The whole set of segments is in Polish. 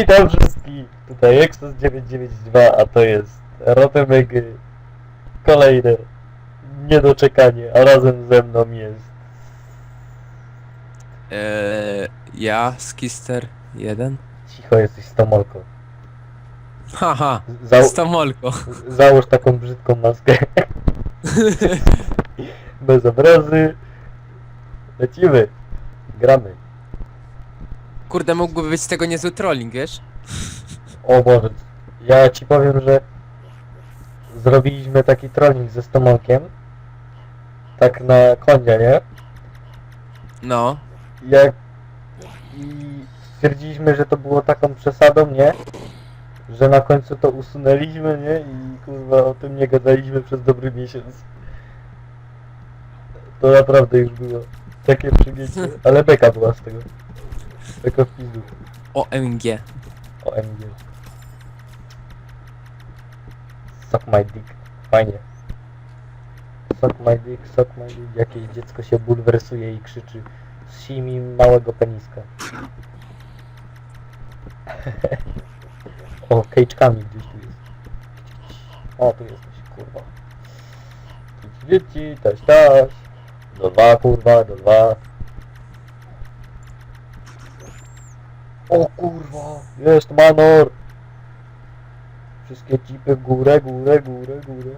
Witam wszystkich, tutaj Exos 992, a to jest Rotemegry. Kolejne niedoczekanie, a razem ze mną jest Eee, ja, Skister 1. Cicho jesteś stomolką. Haha, Zał stomolko. załóż taką brzydką maskę. Bez obrazy. Lecimy. Gramy. Kurde, mógłby być z tego niezły trolling, wiesz? O Boże, ja ci powiem, że zrobiliśmy taki trolling ze Stomolkiem. Tak na konia, nie? No. Jak i stwierdziliśmy, że to było taką przesadą, nie? Że na końcu to usunęliśmy, nie? I kurwa o tym nie gadaliśmy przez dobry miesiąc. To naprawdę już było takie przygięcie, ale beka była z tego. W pizdu. OMG. OMG. Suck my dick. Fajnie. Suck my dick, suck my dick. Jakieś dziecko się bulwersuje i krzyczy Zsij mi małego peniska. o, kejczkami gdzieś tu jest. O, tu jesteś, kurwa. Dzieci, taś, taś. Do dwa, kurwa, do dwa. O kurwa, jest manor. Wszystkie w górę, górę, górę, górę.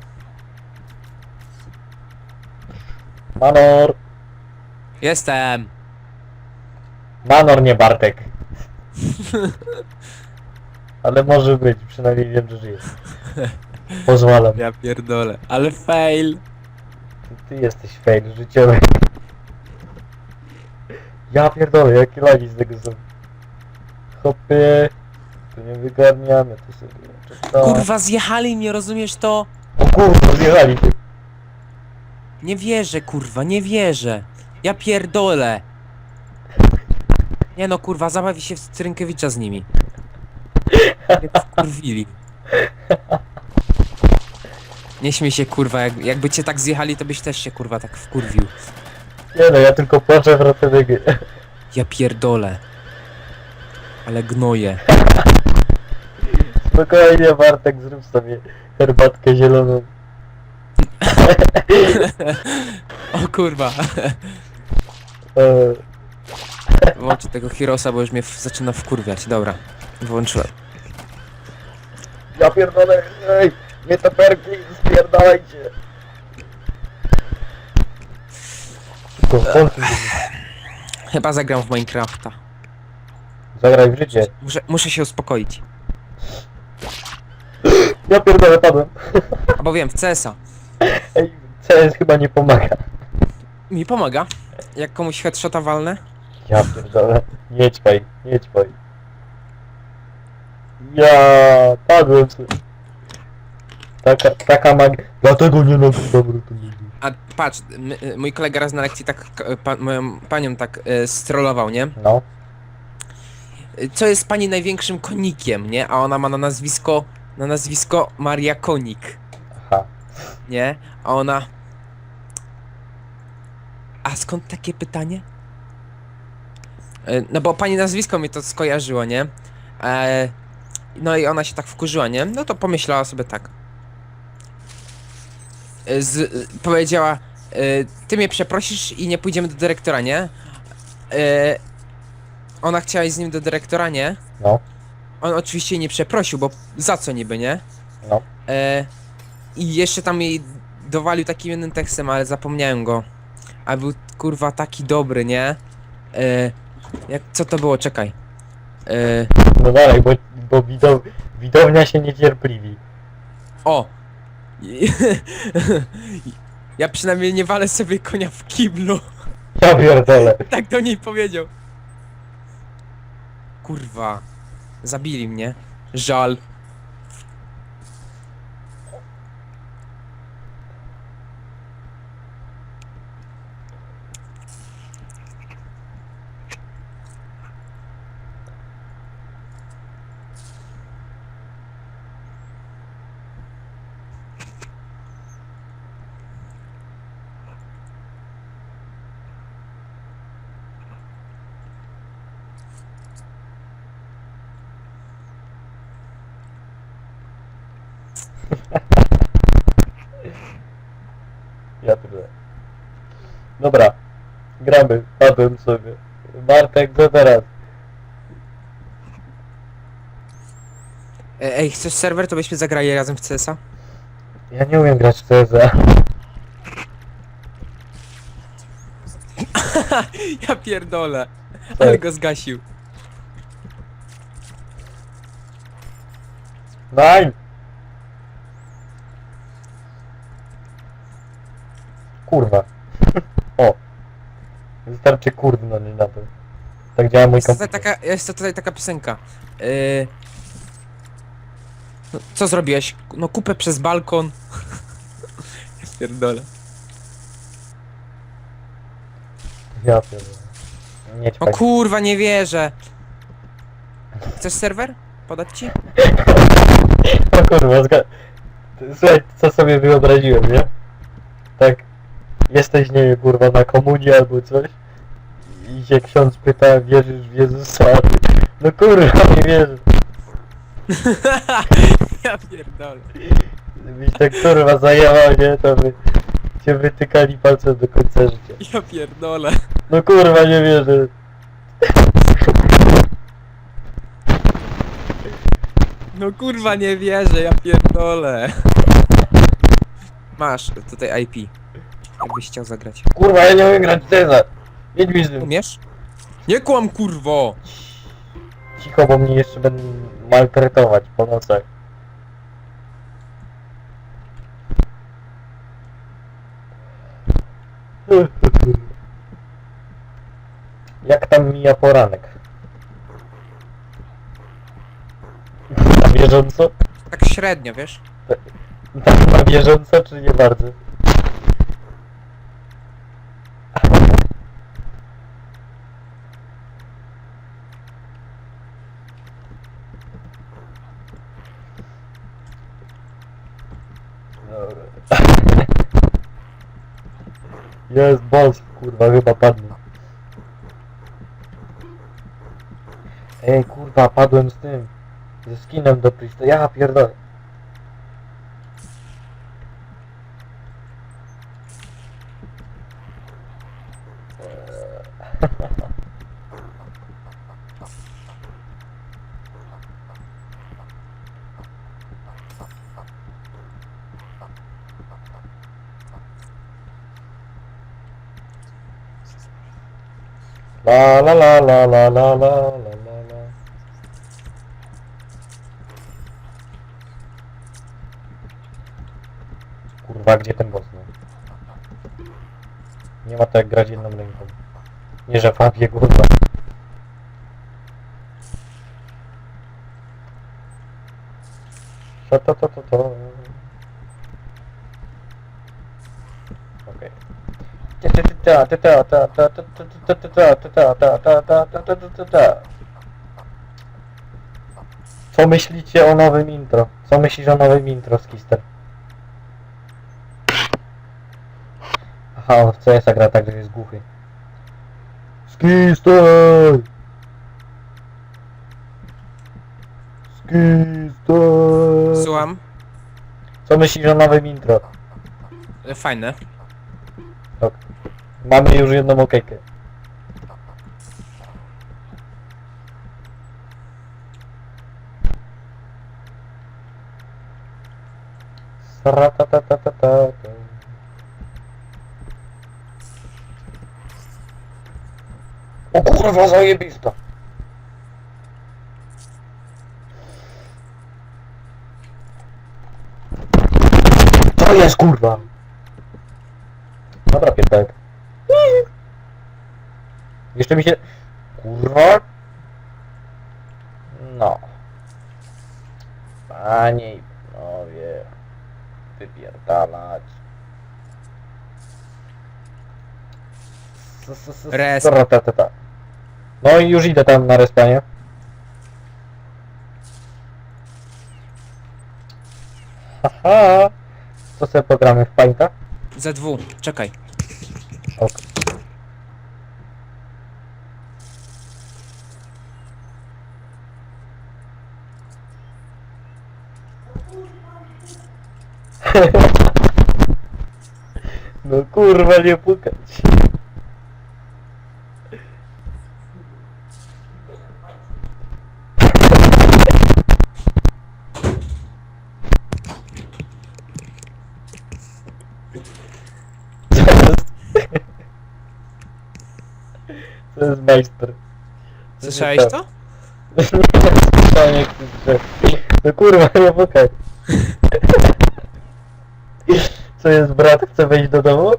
Manor. Jestem. Manor, nie Bartek. Ale może być, przynajmniej wiem, że żyje. Pozwalam. Ja pierdolę. Ale fail. Ty, ty jesteś fail życiowy. Ja pierdolę, jakie lagi z tego są. Hopie. Tu nie wygarniamy, to sobie czekamy. Kurwa, zjechali mnie, rozumiesz to? O kurwa, zjechali ty. Nie wierzę, kurwa, nie wierzę. Ja pierdolę. Nie no, kurwa, zabawi się w Strynkiewicza z nimi. Jak wkurwili. Nie śmiej się, kurwa, jak, jakby cię tak zjechali, to byś też się, kurwa, tak wkurwił. Nie no, ja tylko płaczę w Rotterdamie. Ja pierdolę. Ale gnoje. Spokojnie Bartek, zrób sobie herbatkę zieloną. O kurwa. E, Włączę tego Hirosa, bo już mnie w, zaczyna wkurwiać. Dobra, włączyłem. ja pierdolę, ej, nie toperki, spierdalajcie. Szybko, włączyj. Chyba zagram w Minecrafta. Zagraj w życie. Muszę, muszę się uspokoić. Ja pierdolę, padłem. Albo wiem, w CS-a. Ej, CS chyba nie pomaga. Mi pomaga. Jak komuś headshota walnę. Ja pierdolę, nie ćpaj, nie ćpaj. Ja padłem. Taka, taka magia. Dlatego nie lubię dobry to nie. A patrz, m- y, mój kolega raz na lekcji tak k- pa, moją panią tak y, strollował, nie? No, Co jest pani największym konikiem, nie? A ona ma na nazwisko, na nazwisko Maria Konik, aha. nie? A ona... A skąd takie pytanie? Y, No bo pani nazwisko mi to skojarzyło, nie? E, no i ona się tak wkurzyła, nie? No to pomyślała sobie tak. Y, Z, powiedziała, ty mnie przeprosisz i nie pójdziemy do dyrektora, nie? Ona chciała iść z nim do dyrektora, nie? No, On oczywiście jej nie przeprosił, bo za co niby, nie? no. E, I jeszcze tam jej dowalił takim jednym tekstem, ale zapomniałem go. A był kurwa taki dobry, nie? E, jak, co to było? Czekaj. E, No dalej, bo, bo widow, widownia się niecierpliwi. o! ja przynajmniej nie walę sobie konia w kiblu. Ja pierdolę. tak do niej powiedział. Kurwa. Zabili mnie. Żal. Dobra. Gramy. Padłem sobie. Bartek, co teraz? E, Ej, chcesz serwer, to byśmy zagrali razem w CS-a? Ja nie umiem grać w CSa. Ja pierdolę. Tak. Ale go zgasił. Nein! Kurwa. Wystarczy kurdnąć na to. Tak działa mój Jest tutaj komputer. taka, jest tutaj taka piosenka. Yy... No, co zrobiłeś? No kupę przez balkon. Ja pierdolę. Ja pierdolę. Nie O ćpaj. kurwa, nie wierzę. Chcesz serwer? Podać ci? O kurwa, zga... Słuchaj, co sobie wyobraziłem, nie? Tak, jesteś, nie wiem, kurwa, na komunii albo coś i się ksiądz pyta, wierzysz w Jezusa, a ty, no kurwa, nie wierzę. ja pierdolę. Gdybyś tak kurwa zajęła, nie, to by cię wytykali palcem do końca życia. Ja pierdolę. No kurwa, nie wierzę. No kurwa, nie wierzę, ja pierdolę. Masz tutaj IP. Jakbyś chciał zagrać. Kurwa, ja nie umiem grać w Cezar. Jedź mi z tym. Umiesz? Nie kłam kurwo! Cicho, bo mnie jeszcze będą maltretować po nocach. Jak tam mija poranek? Na bieżąco? Tak średnio, wiesz? Tak na bieżąco, czy nie bardzo? Jest boss, kurwa, chyba padnę. Ej, kurwa, padłem z tym. Ze skinem do Prista. Ja pierdolę. La la la la la la la la la. Kurwa, gdzie ten boss, no? Nie ma to jak grać jedną ręką. Nie, że fabie, kurwa. To, to, to, to, to. Okej. Co myślicie o nowym intro? Co myślisz o nowym intro, Skister? Aha, on w CS-a gra tak, że jest głuchy. Skister! Skister! Słucham. Co myślisz o nowym intro? E, Fajne. Mamy już jedną okejkę. Sratatatatata. O kurwa zajebista! To jest kurwa! Dobra pierdolek. Jeszcze mi się... Kurwa? No. Panie i panowie. Wypierdalać. S- s- s- Res. Dobra, ta, ta, ta. No i już idę tam na respanie. Haha. Co sobie pogramy w pańka? ZW, czekaj. Так. Ну курва не пукать. Thank you. To jest majster. Słyszałeś to? Nie słyszałem jak drzew. No kurwa, nie pukaj. Co jest brat? Chce wejść do domu?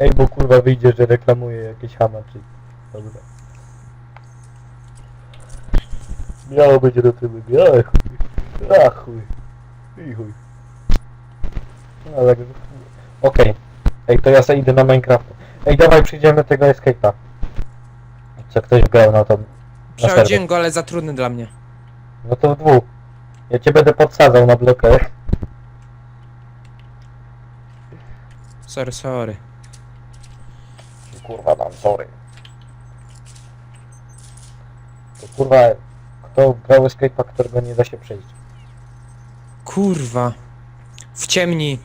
Ej, bo kurwa wyjdzie, że reklamuje jakieś hama czy... Dobra. Miało być do tyłu, białe chuj. A chuj. I chuj. No tak... Okej. Ej, to ja sobie idę na Minecrafta. Ej, dawaj przyjdziemy tego escape'a. Co ktoś grał na to. Na Przechodziłem serwer. go, ale za trudny dla mnie. No to w dwóch. Ja cię będę podsadzał na blokę. Sorry, sorry. Kurwa dam, sorry. To kurwa, kto grał escape'a, którego nie da się przejść? Kurwa. W ciemni.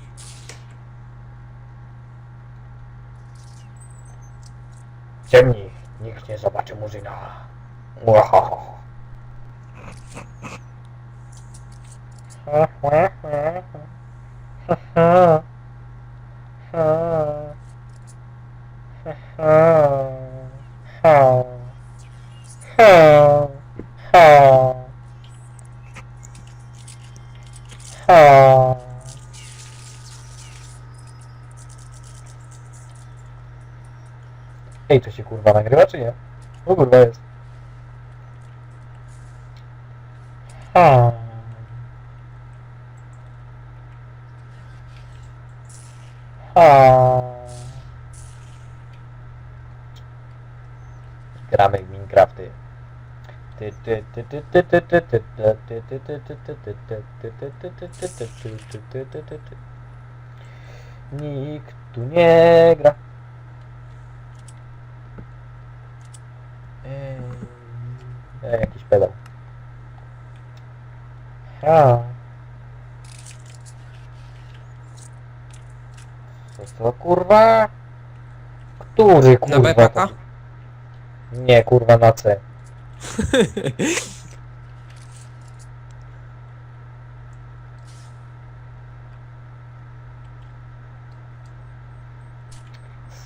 Ciemni, nikt nie zobaczy murzyna. Ha, ha, ha. Ha, ha. Ha, ha. Ha. Ha. Ha. Ha. Ej, to się kurwa nagrywa, czy nie? O kurwa jest. Ha. Ha. Gramy w Minecrafty. Ty, ty, ty, ty, Pedał. Ha. Co to kurwa? Który kurwa? Na B paka? Nie, kurwa na C.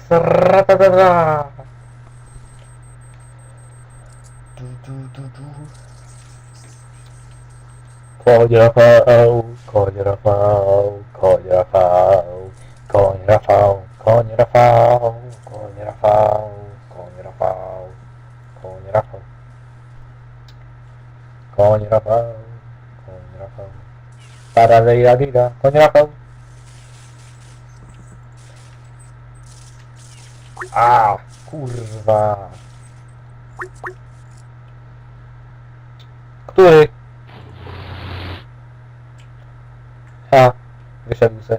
Sra-ta-ta-ta. du, du, du. Koń Rafał, koń Rafał, koń Rafał, koń Rafał, koń Rafał, koń Rafał, koń Rafał, koń Rafał. Koń Rafał, koń Rafał. Para Leila Lila, koń Rafał. A, kurwa. Który? Ha, wyszedł se.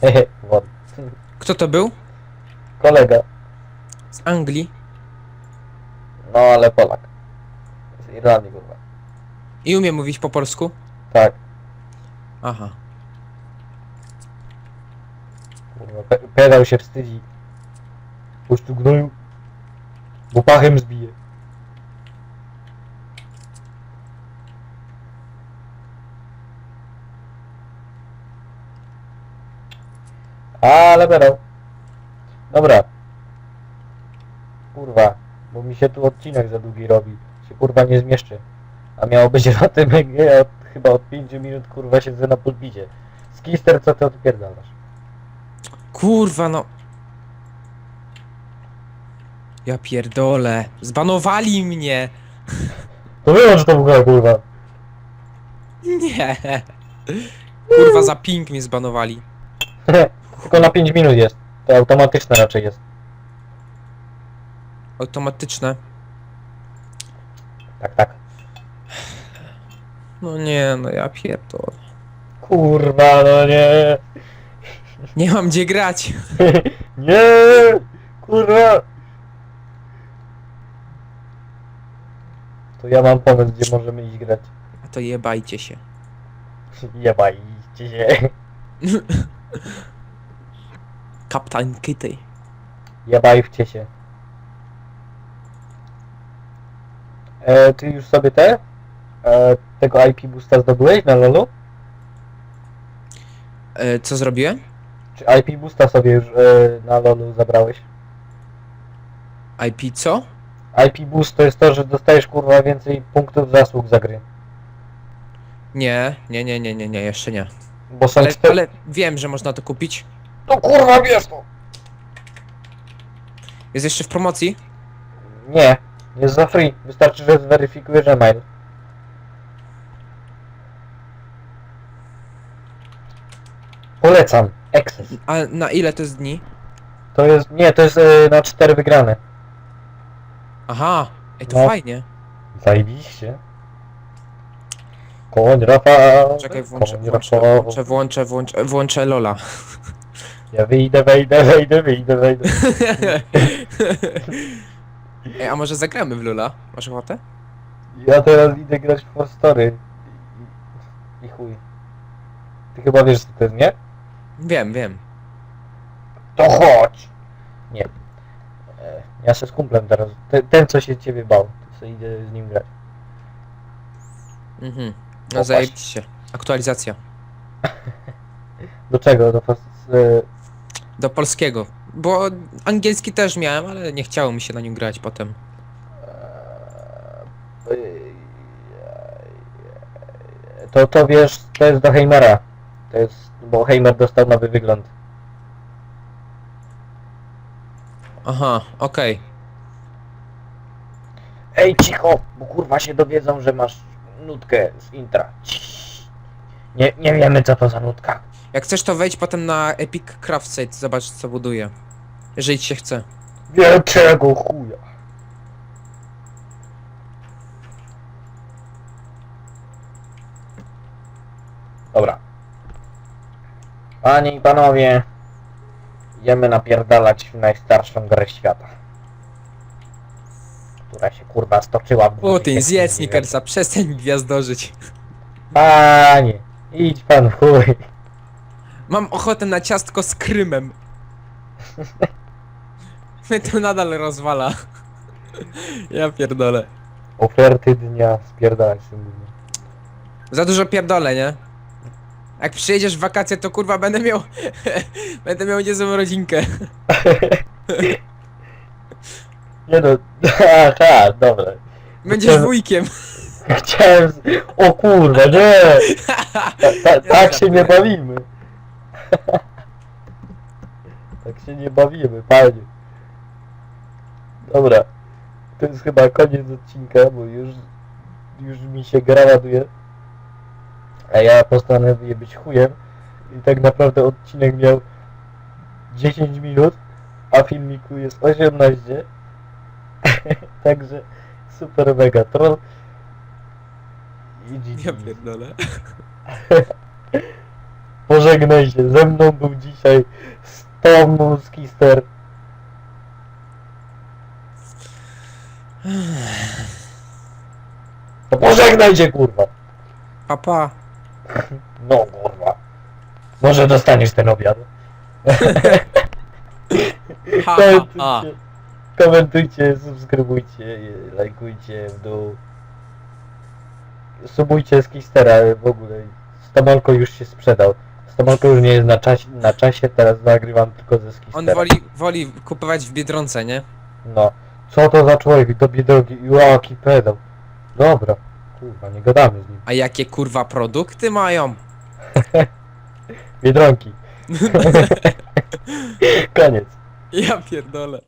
Hehe, wod. Kto to był? Kolega. Z Anglii. No ale Polak. Z Irlandii, kurwa. I umie mówić po polsku? Tak, Aha. kurwa. Pe pedał się wstydzi. Puść tu gnoju. Bo pachem zbije. Ale pedał. Dobra. Kurwa, bo mi się tu odcinek za długi robi. Się kurwa nie zmieszczy. A miało być o tym, od, chyba od 5 minut kurwa siedzę na pulpicie. Skister, co ty odpierdalasz? Kurwa no. Ja pierdolę. Zbanowali mnie. To wyłącz to w ogóle, kurwa. Nie. Kurwa za ping mnie zbanowali. Tylko na 5 minut jest. To automatyczne raczej jest. Automatyczne. Tak, tak. No nie, no ja pierdolę. Kurwa, no nie. Nie mam gdzie grać. Nie! Kurwa! To ja mam pomysł, gdzie możemy iść grać. A to jebajcie się. Jebaj, idźcie się. Kapitan Kitty. Jebajcie się. E, ty już sobie te? E, tego IP boosta zdobyłeś na lolu? E, co zrobiłem? Czy IP boosta sobie już e, na lolu zabrałeś? IP co? IP boost to jest to, że dostajesz kurwa więcej punktów zasług za gry. Nie, nie, nie, nie, nie, nie, jeszcze nie. Bo są Ale, cztery... ale wiem, że można to kupić. To kurwa bierz to! Jest jeszcze w promocji? Nie, jest za free. Wystarczy, że zweryfikujesz e-mail. Polecam. Access. A na ile to jest dni? To jest, nie, to jest e, na cztery wygrane. Aha, ej, to No. fajnie. Zajebiście. Koń Rafał. Czekaj, włączę, koń włączę, Rafał. włączę, włączę, włączę, włączę Lola. Ja wyjdę, wejdę, wejdę, wyjdę, wejdę. Ej, a może zagramy w Lola? Masz ochotę? Ja teraz idę grać w For Story. I, I chuj. Ty chyba wiesz co to jest, nie? Wiem, wiem. To chodź! Nie. E, Ja się z kumplem teraz. Ten, ten co się ciebie bał. To sobie idę z nim grać. Mhm. No Popatrz. zajebiście. Aktualizacja. Do czego? Do fas... E, Do polskiego. Bo angielski też miałem, ale nie chciało mi się na nim grać potem. to to wiesz, to jest do Heimera. To jest, bo Heimer dostał nowy wygląd. Aha, okej. Ej, cicho, bo kurwa się dowiedzą, że masz nutkę z intra. Ciii. Nie, nie wiemy co to za nutka. Jak chcesz to wejdź potem na Epic Craft Site, zobacz co buduje. Jeżeli ci się chce. Wielkiego chuja. Dobra. Panie i panowie, idziemy napierdalać w najstarszą grę świata. Która się kurwa stoczyła w Putin, zjedz. Snickersa, przestań gwiazdożyć. Panie, idź pan w chuj. Mam ochotę na ciastko z krymem. Mnie to nadal rozwala. Ja pierdolę. Oferty dnia, spierdalać się mówi. Za dużo pierdolę, nie? Jak przyjedziesz w wakacje, to kurwa będę miał... będę miał niezłą rodzinkę. Nie no, aha, dobra. Będziesz wujkiem. Chciałem. Z... O kurwa, nie! Ta, ta, tak się nie bawimy. tak się nie bawimy, panie. Dobra. To jest chyba koniec odcinka, bo już, już mi się gra ładuje. A ja postanowię być chujem. I tak naprawdę odcinek miał 10 minut, a filmiku jest 18. Także super mega troll. I GG. Ja pierdolę. Pożegnaj się, ze mną był dzisiaj Tom Skister. To pożegnaj się kurwa. Papa. No kurwa. Może dostaniesz ten obiad. Ha, ha, ha. Komentujcie, komentujcie, subskrybujcie, lajkujcie w dół. Subujcie z Kistera w ogóle. Stomolko już się sprzedał. Stomolko już nie jest na czasie, na czasie teraz nagrywam tylko ze. On woli, woli kupować w Biedronce, nie? No. Co to za człowiek do biedrogi? Jaki pedał. Dobra. Kurwa, nie gadamy z nim. A jakie kurwa produkty mają? Biedronki. Koniec. Ja pierdolę.